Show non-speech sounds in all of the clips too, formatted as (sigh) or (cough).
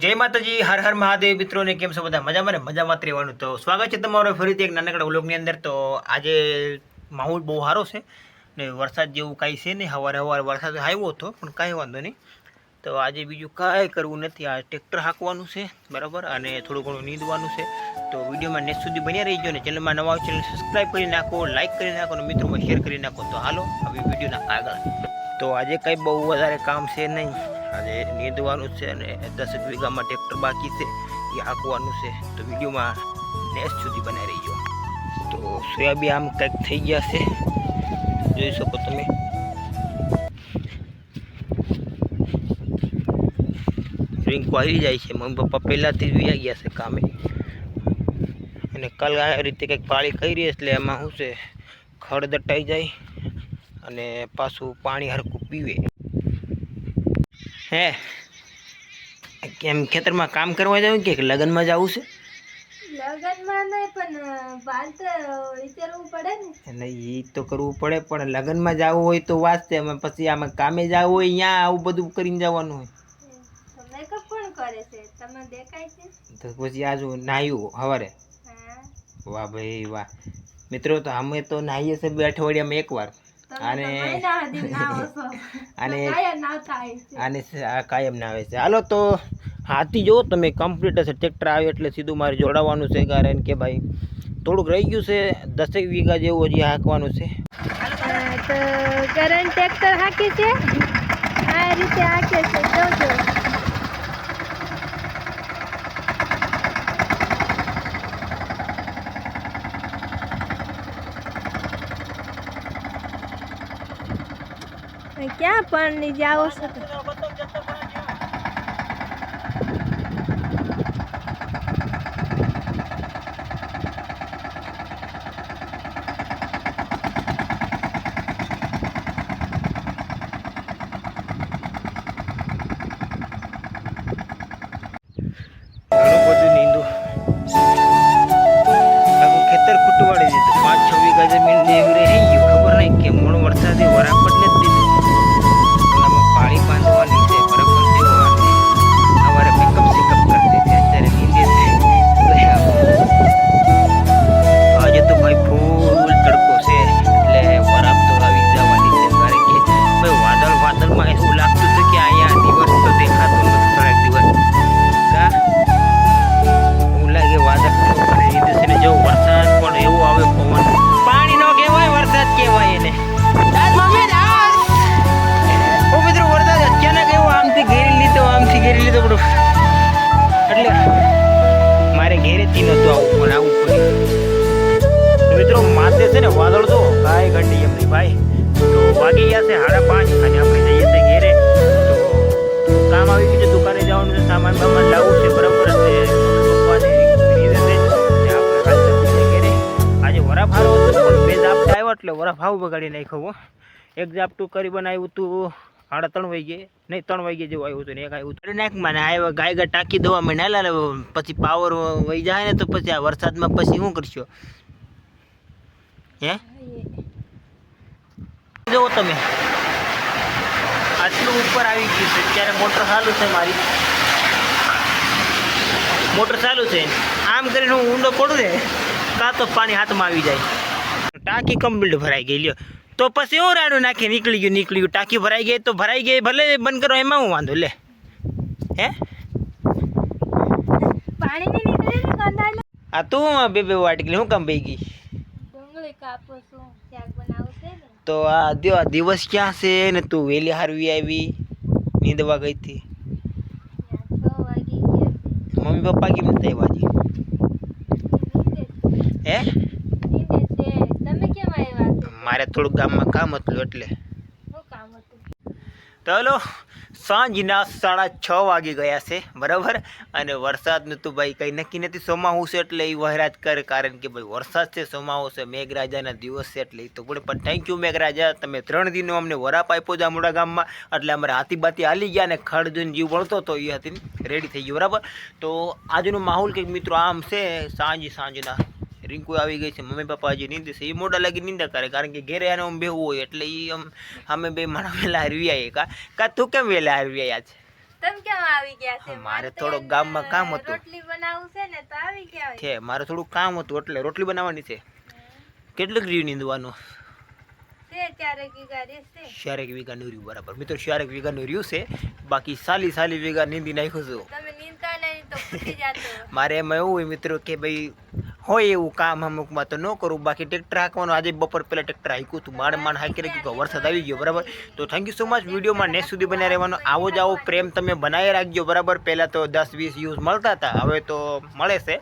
માતાજી, હર હર મહાદેવ. મિત્રોને કેમ છો બધા? મજામાં ને? મજામાં રહેવાનું. તો સ્વાગત છે તમારો ફરીથી એક નાનકડા વ્લોગની અંદર. તો આજે માહોલ બહુ સારો છે ને વરસાદ જેવું કાંઈ છે નહીં. સવારે સવારે વરસાદ આવ્યો હતો, પણ કાંઈ વાંધો નહીં. તો આજે બીજું કાંઈ કરવું નથી. આ ટ્રેક્ટર હાંકવાનું છે, બરાબર? અને થોડું ઘણું નીંદવાનું છે. તો વિડીયોમાં નેક્સ્ટ સુધી બન્યા રહીજો ને. ચેનલમાં નવા ચેનલ સબસ્ક્રાઈબ કરી નાખો, લાઇક કરી નાખો અને મિત્રોમાં શેર કરી નાખો. તો હાલો, હવે વિડીયોના આગળ. તો આજે કંઈ બહુ વધારે કામ છે નહીં. આજે નીંદવાનું છે અને દસ વીઘામાં ટ્રેક્ટર બાકી છે, એ હાંકવાનું છે. તો વિડીયોમાં નેક્સ્ટ સુધી બનાવી રહીજો. તો સોયાબીન આમ કંઈક થઈ ગયા છે. જોઈ શકો તમે. રિંકુ આવી જાય છે. મમ્મી પપ્પા પહેલાંથી જ વ્યા ગયા છે કામે. અને કાલ આ રીતે કંઈક પાળી કરી એટલે એમાં શું છે, ખડ દટાઈ જાય અને પાછું પાણી હરખું પીવે. હે? કેમ ખેતરમાં કામ કરવા જવું કે લગ્નમાં જવું છે? લગનમાં નહીં પણ બાલ તો વિચારવું પડે ને. અને એ તો કરવું પડે પણ લગ્નમાં જવું હોય તો વાત છે અમે પછી આમાં કામે જવું હોય ત્યાં આવું બધું કરીને જવાનું હોય. મેકઅપ કોણ કરે છે? તમને દેખાય છે? તો પછી આજુ નાહ્યું સવારે વાહ ભાઈ વાહ. મિત્રો તો અમે તો નાહીએ છીએ બે અઠવાડિયામાં એકવાર. અને અને તો કાંઈ ના (laughs) થાય છે. આને સ- આ કાયમ ના આવે છે. હાલો તો હાથી જો તમે કમ્પ્લીટ હશે. ટ્રેક્ટર આવે એટલે સીધું મારે જોડાવાનું છે કારણ કે ભાઈ થોડુંક રહી ગયું છે. દસેક વીઘા જેવું હજી હાંકવાનું છે. તો કરંટ ટ્રેક્ટર હાંકે છે? આ રીતે હાંકે છે. જોજો. ક્યાં પણ જાઓ છો? ઘેરેથી નહોતું આવું પણ આવું પડ્યું. મિત્રો, માથે છે ને વાદળ તો કાંઈ ઘટી એમ નહીં ભાઈ. તો વાગી ગયા છે સાડા પાંચ અને આપણે જઈએ છીએ ઘેરે. તો કામ આવી ગયું છે, દુકાને જવાનું છે, સામાન બામાન લાવવું છે, બરાબર છે. આજે વરાફ હારો હતો, પણ બે જાપટા આવ્યો એટલે વરાફ હાવ બગાડી નાખ્યો. એક જાપટું કરી બનાવ્યું હતું, સાડા ત્રણ વાગે નહીં, ત્રણ વાગે જેવું આવ્યું હતું ને એક આવ્યું હતું. નાખ મને આવ્યા ગાય ગાય ટાંકી દવા મને હાલા પછી પાવર વહી જાય ને તો પછી આ વરસાદમાં પછી શું કરશો? હે? જુઓ તમે. આટલું ઉપર આવી ગયું છે, અત્યારે મોટર ચાલુ છે મારી. મોટર ચાલુ છે. આમ કરીને હું ઊંડો પડું ને, કાં તો પાણી હાથમાં આવી જાય. ટાંકી કમ્પ્લીટ ભરાઈ ગઈ, લ્યો. તો પછી હું રાડું નાખી નીકળી ગયું નીકળી ગયું. ટાંકી ભરાઈ ગઈ તો ભરાઈ ગઈ. ભલે બંધ કરો એમાં હું વાંધો લે. હે? આ તું બે બે વાટકી હું કામ ભાઈ ગઈ? તો આ દિવસ ક્યાં છે? ને તું વેલી હારવી આવી? નીંદવા ગઈ હતી? મમ્મી પપ્પા કેમ નથી આવ્યા હે નીંદે છે તમે કેમ આવ્યા છો મારે થોડુંક ગામમાં કામ હતું એટલે. તો હલો સાંજના સાડા છ વાગી ગયા છે બરાબર? અને વરસાદનું તો ભાઈ કંઈ નક્કી નથી સોમાહું છે એટલે એ વહેરાજ કરે કારણ કે ભાઈ વરસાદ છે સોમાહું છે મેઘરાજાના દિવસ છે એટલે એ તો પણ પણ થેન્ક યુ મેઘરાજા તમે ત્રણ દિનો અમને વરાપ આપ્યો છે મોડા ગામમાં એટલે અમારે હાથી બાતી હાલી ગયા અને ખડ જોઈને જીવ વળતો તો એ હતી રેડી થઈ ગયું બરાબર? તો આજનો માહોલ કંઈક મિત્રો આમ છે સાંજ સાંજના રિંકુ આવી ગઈ છે મમ્મી પપ્પા હજી નીંદે છે. એ મોટા લાગી નિંદા કરે કારણ કે ઘેરે આને આમ બેહવું હોય એટલે એ આમ અમે બે માણા વહેલા હારવી આવીએ કા કા તું કેમ વહેલા હારવી આવ્યા છે? તમે કેમ આવી ગયા છે? મારે તો થોડોક ગામમાં કામ હતું. રોટલી બનાવવું છે ને તો આવી ગયા છે મારે થોડું કામ હતું એટલે રોટલી બનાવવાની છે. કેટલું રહ્યું નીંદવાનું? છે ચારેક વીઘા રહ્યું બરાબર. મિત્રો ચારેક વીઘાનું રહ્યું છે. બાકી સાલી સાલી વીઘા નીંદી નાખ્યું છું. મારે એમાં એવું હોય મિત્રો કે ભાઈ હોય એવું કામ અમુકમાં તો ન કરું. બાકી ટ્રેક્ટર હાંકવાનું આજે બપોર પહેલાં ટ્રેક્ટર હાંક્યું હતું. મારે માણ હાંકી રાખ્યું કે વરસાદ આવી ગયો, બરાબર? તો થેન્ક યુ સો મચ વિડીયોમાં નેક્સ્ટ સુધી બન્યા રહેવાનો. આવો જ આવો પ્રેમ તમે બનાવી રાખજો, બરાબર? પહેલાં તો દસ, વીસ યુઝ મળતા હતા. હવે તો મળે છે.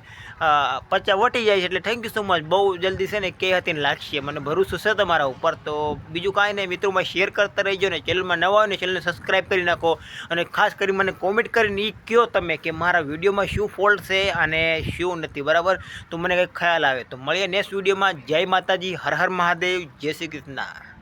પચાસ વટી જાય છે એટલે થેન્ક યુ સો મચ બહુ જલ્દી છે ને કે હતી ને લાગશે. મને ભરોસો છે તમારા ઉપર. તો બીજું કાંઈ નહીં. મિત્રોમાં શેર કરતા રહેજો ને. ચેનલમાં નવા હોય ને ચેનલને સબસ્ક્રાઈબ કરી નાખો. અને ખાસ કરી મને કોમેન્ટ કરીને એ કહો તમે કે મારા વિડીયોમાં શું ફોલ્ટ છે અને શું નથી, બરાબર? તો મને કંઈક ખ્યાલ આવે તો મળીએ નેક્સ્ટ વિડીયોમાં જય માતાજી, હર હર મહાદેવ, જય શ્રી કૃષ્ણ.